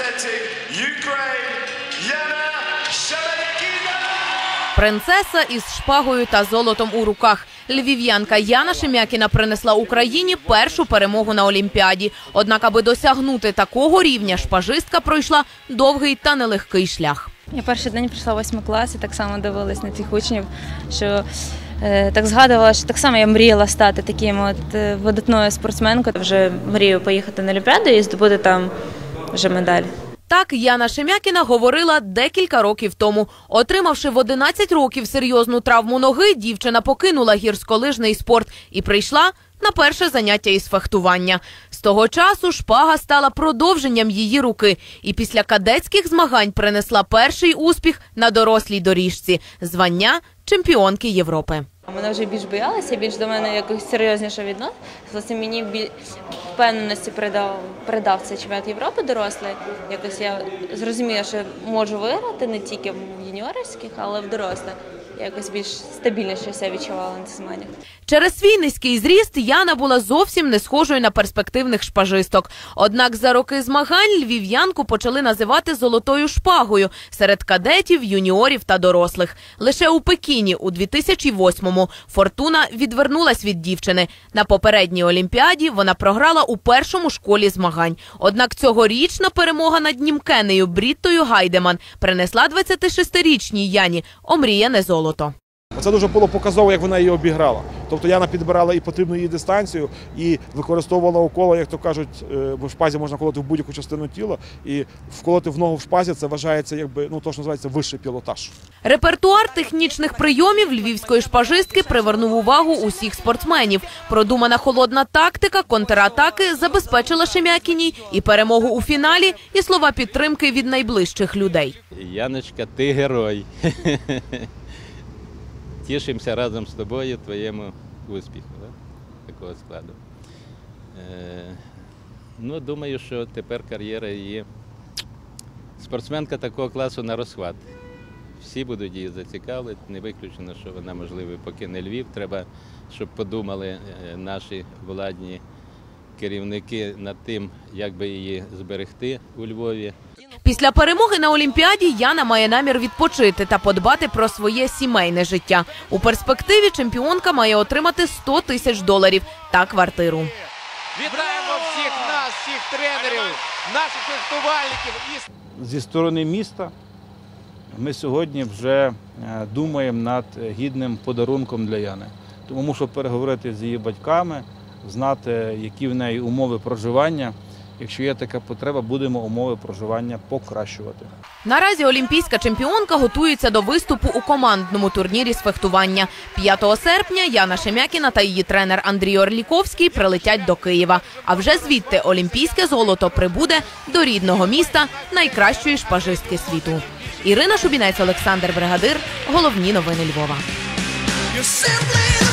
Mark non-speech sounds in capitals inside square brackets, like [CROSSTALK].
representing Ukraine, Yana Shebekina. Принцеса із шпагою та золотом у руках. Львів'янка Яна Шемякіна принесла Україні першу перемогу на Олімпіаді. Однак, аби досягнути такого рівня, шпажистка пройшла довгий та нелегкий шлях. Я перший день прийшла в восьмий клас і так само дивилась на цих учнів, що е, так згадувала, що так само я мріяла стати таким от е, видатною спортсменкою. Вже мрію поїхати на Олімпіаду і здобути там вже медаль. Так Яна Шемякіна говорила декілька років тому. Отримавши в 11 років серйозну травму ноги, дівчина покинула гірськолижний спорт і прийшла на перше заняття із фехтування. З того часу шпага стала продовженням її руки, і після кадетських змагань принесла перший успіх на дорослій доріжці звання чемпіонки Європи. Мене вже більш боялася, більш до мене якось серйозніше відносилася. Мені бі- впевненості передав, передав цей чемпіонат Європи дорослий. Якось я зрозуміла, що можу виграти не тільки в юніорських, але й в дорослих. Якось більш стабільніше себе відчувала на змаганнях. Через свій низький зріст Яна була зовсім не схожою на перспективних шпажисток. Однак за роки змагань львів'янку почали називати золотою шпагою серед кадетів, юніорів та дорослих. Лише у Пекіні у 2008-му Фортуна відвернулась від дівчини. На попередній олімпіаді вона програла у першому школі змагань. Однак цьогорічна перемога над німкенею Бріттою Гайдеман принесла 26-річній Яні омріяне золото. Це дуже було показово, як вона її обіграла. Тобто Яна підбирала і потрібну їй дистанцію, і використовувала уколи, як то кажуть, е, бо в шпазі можна колоти в будь-яку частину тіла, і вколоти в ногу в шпазі це вважається, якби ну то, що називається вищий пілотаж. Репертуар технічних прийомів львівської шпажистки привернув увагу усіх спортсменів. Продумана холодна тактика контратаки забезпечила Шемякіній і перемогу у фіналі, і слова підтримки від найближчих людей. Яночка, ти герой. [LAUGHS] Тішимося разом з тобою твоєму успіху да? такого складу. Е, ну, думаю, що тепер кар'єра її спортсменка такого класу на розхват. Всі будуть її зацікавити, не виключено, що вона, можливо, покине Львів. Треба, щоб подумали е, наші владні керівники над тим, як би її зберегти у Львові. Після перемоги на Олімпіаді Яна має намір відпочити та подбати про своє сімейне життя. У перспективі чемпіонка має отримати 100 тисяч доларів та квартиру. Вітаємо всіх нас, всіх тренерів, наших фехтувальників зі сторони міста ми сьогодні вже е, думаємо над гідним подарунком для Яни. Тому мушу переговорити з її батьками, знати, які в неї умови проживання. Якщо є така потреба, будемо умови проживання покращувати. Наразі олімпійська чемпіонка готується до виступу у командному турнірі з фехтування. 5 серпня Яна Шемякіна та її тренер Андрій Орліковський прилетять до Києва. А вже звідти олімпійське золото прибуде до рідного міста найкращої шпажистки світу. Ірина Шубінець, Олександр Бригадир. Головні новини Львова. You're simply